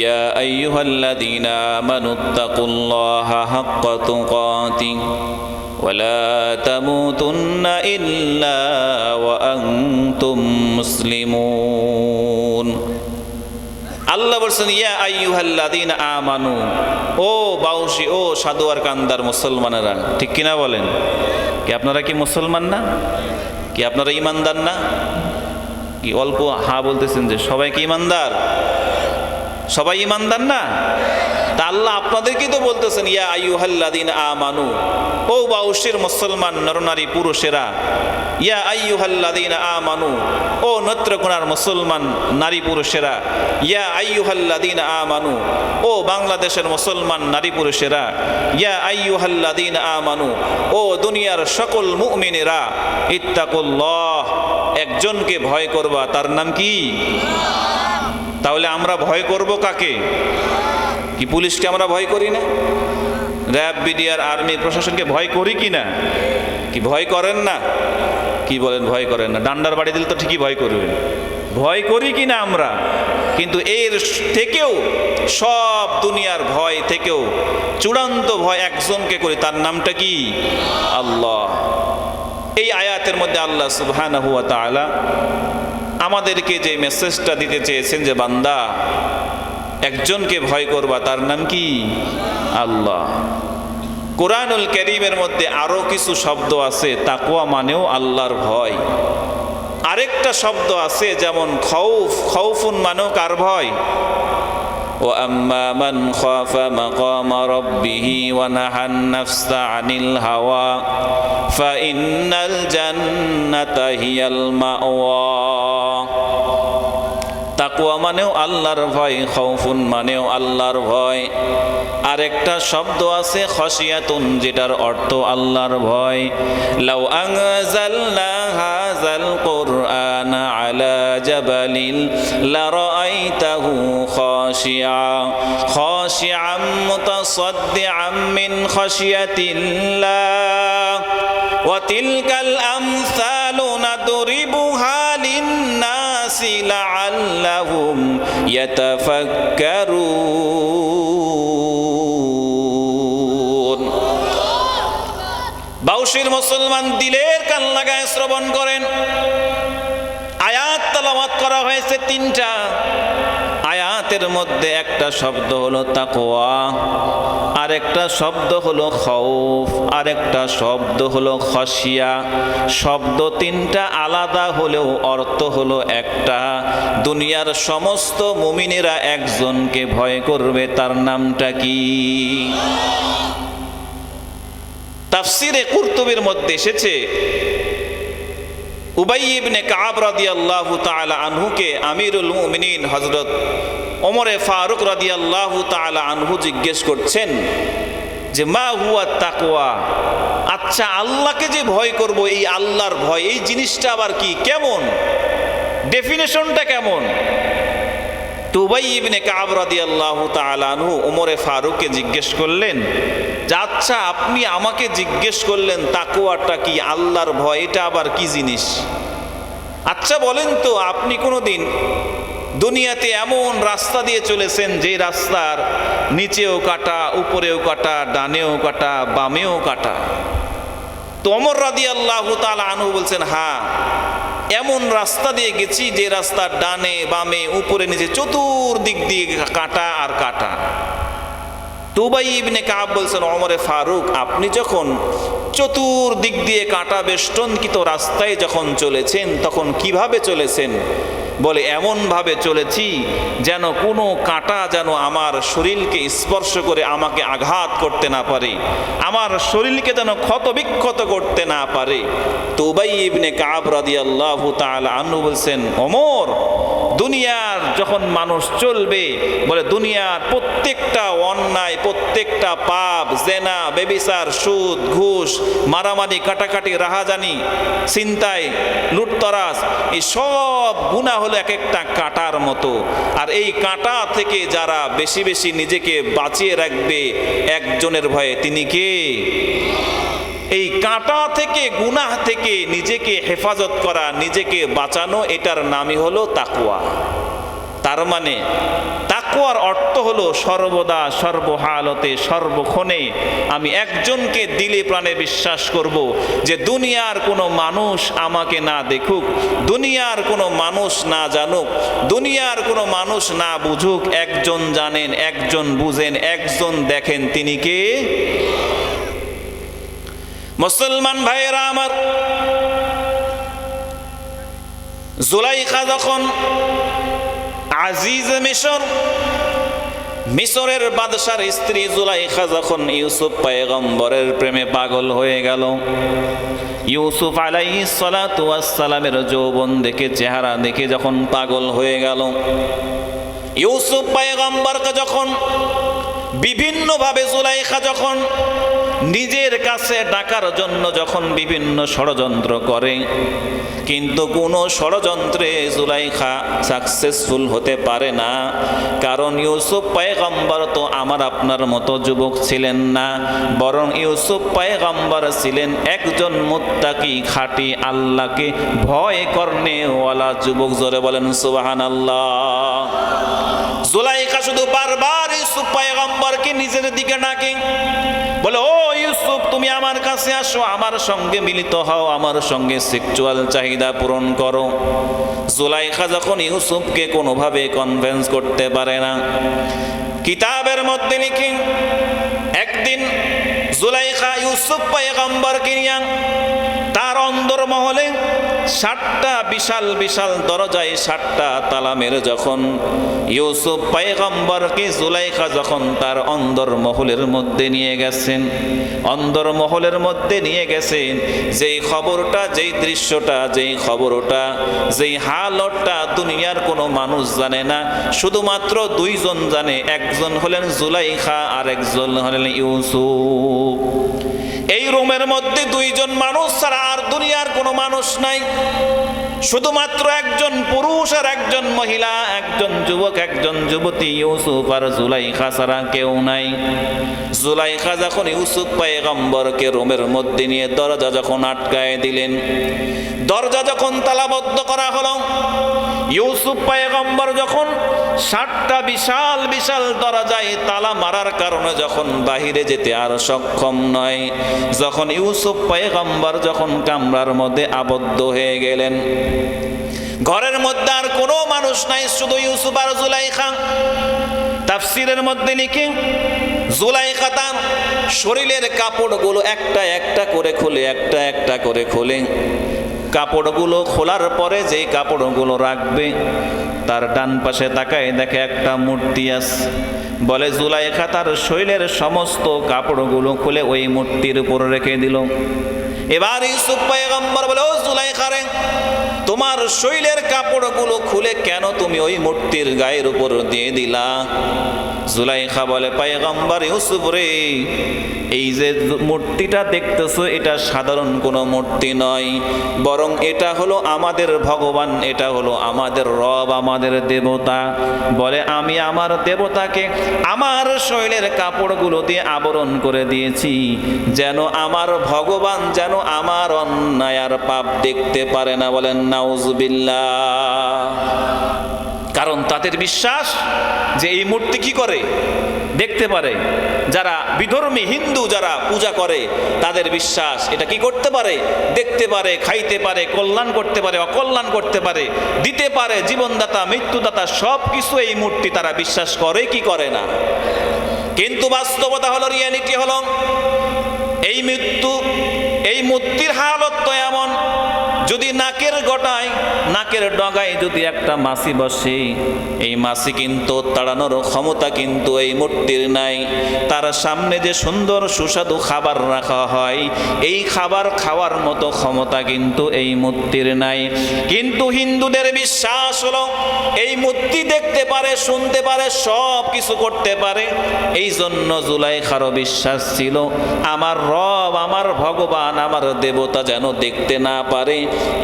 يا أيها الذين آمنوا اتقوا الله حق تقاته ولا تموتن إلا وأنتم مسلمون আল্লাহ বলছেন ইয়া আইয়ুহাল্লাদিন আমানু ও বাউসি ও সাধু আর কান্দার মুসলমানেরা ঠিক কিনা বলেন কি আপনারা কি মুসলমান না কি আপনারা ইমানদার না কি অল্প হা বলতেছেন যে সবাই কি ইমানদার সবাই ইমানদার না? তা আল্লাহ আপনাদেরকেই তো বলতেছেন, ইয়া আইয়ুহাল্লাদিন আমানু। ও বাউসির মুসলমান, নরনারী পুরুষেরা, ইয়া আইয়ুহাল্লাদিন আমানু। ও নত্রকোনার মুসলমান, নারী পুরুষেরা, ইয়া আইয়ুহাল্লাদিন আমানু। ও বাংলাদেশের মুসলমান, নারী পুরুষেরা, ইয়া আইয়ুহাল্লাদিন আমানু। ও দুনিয়ার সকল মুমিনেরা, ইত্তাকুল্লাহ। একজনকে ভয় করবা, তার নাম কি? তাহলে আমরা ভয় করব কাকে? কি পুলিশকে আমরা ভয় করি না? র্যাব, বিডিআর, আর্মি, প্রশাসনকে ভয় করি কি না? কি ভয় করেন না? কি বলেন ভয় করেন না? ডান্ডার বাড়ি দিলে তো ঠিকই ভয় করবেন। ভয় করি কি না আমরা? কিন্তু এর থেকেও সব দুনিয়ার ভয় থেকেও চূড়ান্ত ভয় একজনকে করি, তার নামটা কি? আল্লাহ। এই আয়াতের মধ্যে আল্লাহ সুবহানাহু ওয়া তাআলা আমাদেরকে যে মেসেজটা দিতে চেয়েছেন যে, বান্দা, একজনকে ভয় করবা, তার নাম কি? আল্লাহ। কোরআনুল করিমের মধ্যে আরও কিছু শব্দ আছে তাকুয়া মানেও আল্লাহর ভয়। আরেকটা শব্দ আছে, যেমন, খৌফ খৌফুন মানেও কার ভয়? وأما من خاف مقام ربه ونهى النفس عن الهوى فإن الجنة هي المأوى তাকুয়া মানেও আল্লাহর ভয় খৌফুন মানেও আল্লাহর ভয় আরেকটা শব্দ আছে খসিয়াতুন যেটার অর্থ আল্লাহর ভয় লাউ আনজালনা হাযাল কুরআন জাবালিল লারাআইতাহু খাশিয়া খাশিআম মুতাসাদ্দিআম মিন খাশিয়াতিল্লাহ ওয়া তিলকাল আমসালু নাদরিবুহা লিন-নাস লাআল্লাহুম ইয়াতাফাক্কারুন বাউশির মুসলমান দিলের কান লাগায় শ্রবণ করেন। করা হয়েছে তিনটা। আয়াতের মধ্যে একটা শব্দ হলো তাকোয়া আরেকটা শব্দ হলো খৌফ, আরেকটা শব্দ হলো খসিয়া শব্দ তিনটা আলাদা হলেও অর্থ হলো একটা। দুনিয়ার সমস্ত মুমিনেরা একজনকে ভয় করবে, তার নামটা কি? তাফসিরে কুর্তুবের মধ্যে এসেছে উবাই ইবনে কাব রাদিয়াল্লাহু তাআলা আনহুকে আমিরুল মুমিনিন হযরত ওমরে ফারুক রাদিয়াল্লাহু তাআলা আনহু জিজ্ঞেস করছেন যে, মা হুয়া তাকওয়া? আচ্ছা আল্লাহকে যে ভয় করব, এই আল্লাহর ভয়। এই জিনিসটা আবার কি? কেমন? ডেফিনেশনটা কেমন? তো উবাই ইবনে কাব রাদিয়াল্লাহু তাআলা আনহু ওমরে ফারুককে জিজ্ঞেস করলেন আচ্ছা আপনি আমাকে জিজ্ঞেস করলেন তাকুয়াটা কি? আল্লাহর ভয় এটা আবার কি জিনিস? আচ্ছা বলেন তো, আপনি কোনো দিন দুনিয়াতে এমন রাস্তা দিয়ে চলেছেন যে রাস্তার নিচেও কাটা, উপরেও কাটা, ডানেও কাটা, বামেও কাটা? তো অমর রাদি আল্লাহ তালা আনহু বলছেন হ্যাঁ এমন রাস্তা দিয়ে গেছি যে রাস্তার ডানে, বামে, উপরে, নিচে, চতুর্দিক দিয়ে কাটা আর কাটা। তুবাই কাব বলছেন অমরে ফারুক, আপনি যখন চতুর্দিক দিয়ে কাটা বেষ্টনকিত রাস্তায় যখন চলেছেন, তখন কীভাবে চলেছেন? বলে, এমনভাবে চলেছি যেন কোনো কাঁটা যেন আমার শরীরকে স্পর্শ করে আমাকে আঘাত করতে না পারে। আমার শরীরকে যেন ক্ষতবিক্ষত করতে না পারে। তো বাইবনে কাবরাদি আল্লাহ তাআলা আনহু বলছেন, ওমর দুনিয়ার যখন মানুষ চলবে, বলে দুনিয়ার প্রত্যেকটা অন্যায়, প্রত্যেকটা পাপ, জেনা, বেবিচার, সুদ, ঘুষ, মারামারি, কাটাকাটি, রাহাজানি চিন্তায় লুটতরাস এই সব গুণা হলো এক একটা কাঁটার মতো। আর এই কাঁটা থেকে যারা বেশি বেশি নিজেকে বাঁচিয়ে রাখবে, একজনের ভয়ে তিনি কে? এই কাঁটা থেকে, গুনাহ থেকে নিজেকে হেফাজত করা, নিজেকে বাঁচানো, এটার নামই হলো তাকুয়া তার মানে তাকুয়ার অর্থ হলো সর্বদা, সর্বহালতে, সর্বক্ষণে আমি একজনকে দিলে প্রাণে বিশ্বাস করব যে দুনিয়ার কোনো মানুষ আমাকে না দেখুক, দুনিয়ার কোনো মানুষ না জানুক, দুনিয়ার কোনো মানুষ না বুঝুক, একজন জানেন, একজন বুঝেন, একজন দেখেন তিনি কে? মুসলমান ভাইয়েরা আমার। জুলাইখা যখন আজিজ মিশর, মিশরের বাদশার স্ত্রী জুলাইখা যখন ইউসুফ পায়গম্বরের প্রেমে পাগল হয়ে গেল, ইউসুফ সালামের যৌবন দেখে, চেহারা দেখে যখন পাগল হয়ে গেল, ইউসুফ পায়গম্বরকে যখন বিভিন্নভাবে জুলাইখা যখন নিজের কাছে ডাকার জন্য যখন বিভিন্ন ষড়যন্ত্র করে, কিন্তু কোনো ষড়যন্ত্রে জুলাইখা সাকসেসফুল হতে পারে না। কারণ ইউসুফ পায়গম্বর তো আমার আপনার মতো যুবক ছিলেন না, বরং ইউসুফ পায়গম্বর ছিলেন একজন মুত্তাকি খাঁটি আল্লাহকে ভয় করনে ওয়ালা যুবক। জোরে বলেন সুবাহান আল্লাহ জুলাইখা শুধু বারবার ইউসুফ নিজের দিকে ডাকে বলে, ও ইউসুফ, তুমি আমার কাছে আসো, আমার সঙ্গে মিলিত হও, আমার সঙ্গে সেক্সুয়াল চাহিদা পূরণ করো। জুলাইখা যখন ইউসুফকে কোনোভাবে কনভেন্স করতে পারে না, কিতাবের মধ্যে লিখি, একদিন জুলাইখা ইউসুফ পায়গম্বরকে নিয়ে তার অন্দরমহলে ষাটটা বিশাল বিশাল দরজায় ষাটটা তালা মেরে যখন ইউসুফ পায়গম্বরকে জুলাইখা যখন তার অন্দর মহলের মধ্যে নিয়ে গেছেন অন্দর মহলের মধ্যে নিয়ে গেছেন, যেই খবরটা, যেই দৃশ্যটা, যেই খবরটা, যেই হালতটা দুনিয়ার কোনো মানুষ জানে না, শুধুমাত্র দুইজন জানে, একজন হলেন জুলাইখা আর একজন হলেন ইউসুফ। এই রুমের মধ্যে দুইজন মানুষ ছাড়া আর দুনিয়ার কোনো মানুষ নাই। শুধুমাত্র একজন পুরুষ আর একজন মহিলা, একজন যুবক, একজন যুবতী, ইউসুফ আর জুলাইখা ছাড়া কেউ নাই। জুলাইখা যখন ইউসুফ পায়গম্বরকে রুমের মধ্যে নিয়ে দরজা যখন আটকায় দিলেন, দরজা যখন তালাবদ্ধ করা হলো, ইউসুফ পায়গম্বর যখন ষাটটা বিশাল বিশাল দরজায় তালা মারার কারণে যখন বাহিরে যেতে আর সক্ষম নয়, যখন ইউসুফ পায়গম্বর যখন কামরার মধ্যে আবদ্ধ হয়ে গেলেন ঘরের মধ্যে আর কোনো মানুষ নাই, শুধু ইউসুফ আর জুলাইখা। তাফসিরের মধ্যে লিখে, জুলাইখা তার শরীরের কাপড়গুলো একটা একটা করে খুলে, একটা একটা করে খুলে। কাপড়গুলো খোলার পরে যেই কাপড়গুলো রাখবে, তার ডান পাশে তাকায় দেখে একটা মূর্তি আছে। বলে জুলাইখা তার শৈলের সমস্ত কাপড়গুলো খুলে ওই মূর্তির উপর রেখে দিল। এবার ইউসুফ পয়গম্বর বলে, ও জুলাইখা রে তোমার শৈলের কাপড়গুলো খুলে কেন তুমি ওই মূর্তির গায়ের উপর দিয়ে দিলা? জুলাইখা বলে, পায়গম্বর ইউসুফ রে, এই যে মূর্তিটা দেখতেছো, এটা সাধারণ কোনো মূর্তি নয়, বরং এটা হলো আমাদের ভগবান, এটা হলো আমাদের রব, আমাদের দেবতা। বলে, আমি আমার দেবতাকে আমার শৈলের কাপড়গুলো দিয়ে আবরণ করে দিয়েছি, যেন আমার ভগবান যেন আমার অন্যায় আর পাপ দেখতে পারে না। বলেন নাউজবিল্লা কারণ তাদের বিশ্বাস যে এই মূর্তি কি করে? দেখতে পারে। যারা বিধর্মী হিন্দু যারা পূজা করে, তাদের বিশ্বাস এটা কি করতে পারে? দেখতে পারে, খাইতে পারে, কল্যাণ করতে পারে, অকল্যাণ করতে পারে, দিতে পারে, জীবনদাতা, মৃত্যুদাতা সব কিছু এই মূর্তি তারা বিশ্বাস করে কি করে না? কিন্তু বাস্তবতা হলো রিয়ালিটি হলো, এই মৃত্যু, এই মূর্তির হালত যদি নাকের গটায়, নাকের ডগায় যদি একটা মাসি বসে, এই মাসি কিন্তু তাড়ানোর ক্ষমতা কিন্তু এই মূর্তির নাই। তার সামনে যে সুন্দর সুস্বাদু খাবার রাখা হয়, এই খাবার খাওয়ার মতো ক্ষমতা কিন্তু এই মূর্তির নাই। কিন্তু হিন্দুদের বিশ্বাস হলো, এই মূর্তি দেখতে পারে, শুনতে পারে, সব কিছু করতে পারে। এই জন্য জুলাই খারো বিশ্বাস ছিল, আমার রব, আমার ভগবান, আমার দেবতা যেন দেখতে না পারে।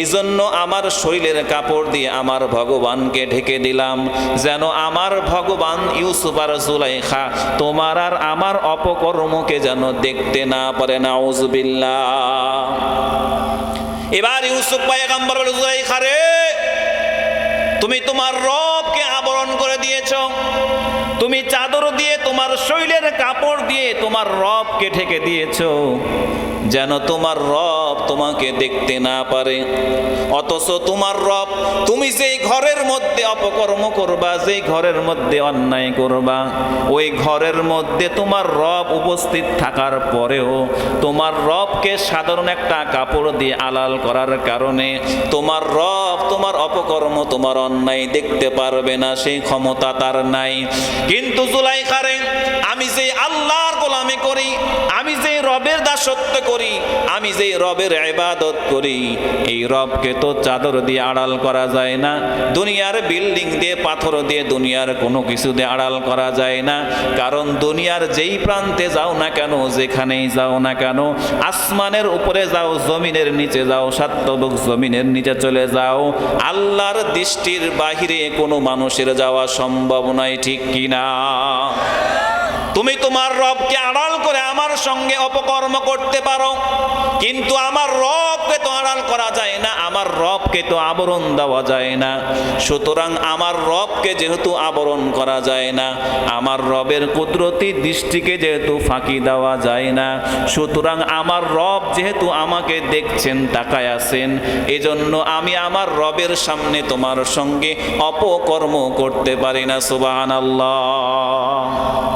এই জন্য আমার শরীরের কাপড় দিয়ে আমার ভগবানকে ঢেকে দিলাম। যেন আমার ভগবান ইউসুফ আর জুলাইখা তোমার আর আমার অপকর্মকে যেন দেখতে না পারে না এবার ইউসুফ পায়গাম্বর জুলাইখা রে, তুমি তোমার রবকে আবরণ করে দিয়েছ। তুমি চাদর দিয়ে তোমার শৈলের কাপড় দিয়ে তোমার রবকে ঢেকে দিয়েছ। যেন তোমার রব তোমাকে দেখতে না পারে। অথচ তোমার রব তুমি যেই ঘরের মধ্যে অপকর্ম করবা, যেই ঘরের মধ্যে অন্যায় করবা, ওই ঘরের মধ্যে তোমার রব উপস্থিত থাকার পরেও তোমার রবকে সাধারণ একটা কাপড় দিয়ে আলাল করার কারণে তোমার রব তোমার অপকর্ম, তোমার অন্যায় দেখতে পারবে না, সেই ক্ষমতা তার নাই। কিন্তু জুলাইখারে আমি যে আল্লাহর গোলামি করি রবের দাসত্ব করি, আমি যে রবের ইবাদত করি, এই রবকে তো চাদর দিয়ে আড়াল করা যায় না, দুনিয়ার বিল্ডিং দিয়ে পাথর দিয়ে দুনিয়ার কোনো কিছু দিয়ে আড়াল করা যায় না, কারণ দুনিয়ার যেই প্রান্তে যাও না কেন, যেখানেই যাও না কেন, আসমানের উপরে যাও, জমিনের নিচে যাও সাত্তবক জমিনের নিচে চলে যাও, আল্লাহর দৃষ্টির বাহিরে কোনো মানুষের যাওয়া সম্ভব নয়, ঠিক কিনা? তুমি তোমার রবকে আড়াল করে আমার সঙ্গে অপকর্ম করতে পারো। কিন্তু আমার রবকে তো আড়াল করা যায় না, আমার রবকে তো আবরণ দেওয়া যায় না। সুতরাং আমার রবকে যেহেতু আবরণ করা যায় না, আমার রবের কুদরতি দৃষ্টিকে যেহেতু ফাঁকি দেওয়া যায় না, সুতরাং আমার রব যেহেতু আমাকে দেখছেন, তাকায় আছেন, এজন্য আমি আমার রবের সামনে তোমার সঙ্গে অপকর্ম করতে পারি না সুবাহ আল্লাহ